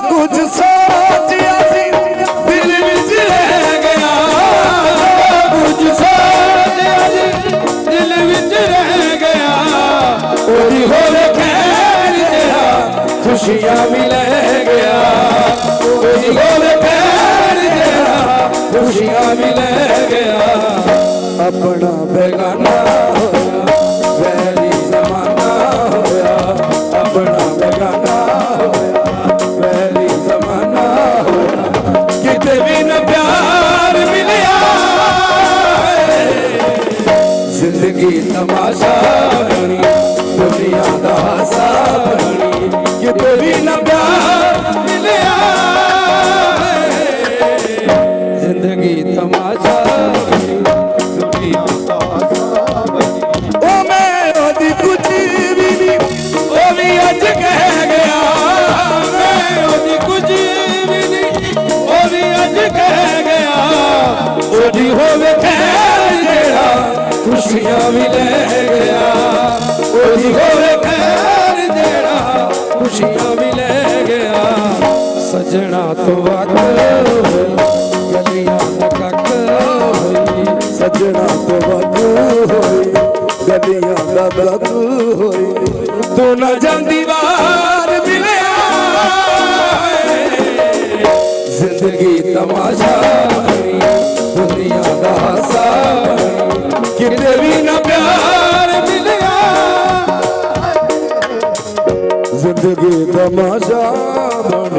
ਕੁਝ ਸੋਚਿਆ ਸੀ। ਦਿਲ ਵਿੱਚ ਰਹਿ ਗਿਆ। ਕੁਝ ਸੋਚਿਆ ਸੀ। ਦਿਲ ਵਿੱਚ ਰਹਿ ਗਿਆ। ਉਹਦੀ ਹੋਵੇ ਖੈਰ ਜਿਹੜਾ ਖੁਸ਼ੀਆਂ ਵੀ ਲੈ ਗਿਆ। ਉਹਦੀ ਹੋਵੇ ਖੈਰ ਜਿਹੜਾ ਖੁਸ਼ੀਆਂ ਵੀ ਲੈ ਹੋਇਆ ਕਿਤੇ ਵੀ ਨਾ ਪਿਆਰ ਮਿਲਿਆ ਜ਼ਿੰਦਗੀ ਤਮਾਸ਼ਾ ਬਣੀ, ਦੁਨੀਆ ਦਾ ਹਾਸਾ ਬਣੀ, ਕਿਤੇ ਵੀ ਉਹਦੀ ਹੋਵੇ ਖੈਰ ਜਿਹੜਾ ਖੁਸ਼ੀਆਂ ਵੀ ਲੈ ਗਿਆ। ਉਹਦੀ ਹੋਵੇ ਖੈਰ ਜਿਹੜਾ ਖੁਸ਼ੀਆਂ ਵੀ ਲੈ ਗਿਆ। ਸਜਣਾ ਤੋਂ ਵਕ ਗਲੀਆਂ ਦਾ ਕੱਕ ਹੋਈ। ਸਜਣਾ ਤੋਂ ਵਕ ਹੋਈ, ਗਲੀਆਂ ਦਾ ਕੱਕ ਹੋਈ। ਤੂੰ ਨਾ ਜਾਂਦੀ ਵਾਰ ਮਿਲਿਆ। ਜ਼ਿੰਦਗੀ ਤਮਾਸ਼ਾ ਜ਼ਿੰਦਗੀ ਤਮਾਸ਼ਾ ਬਣੀ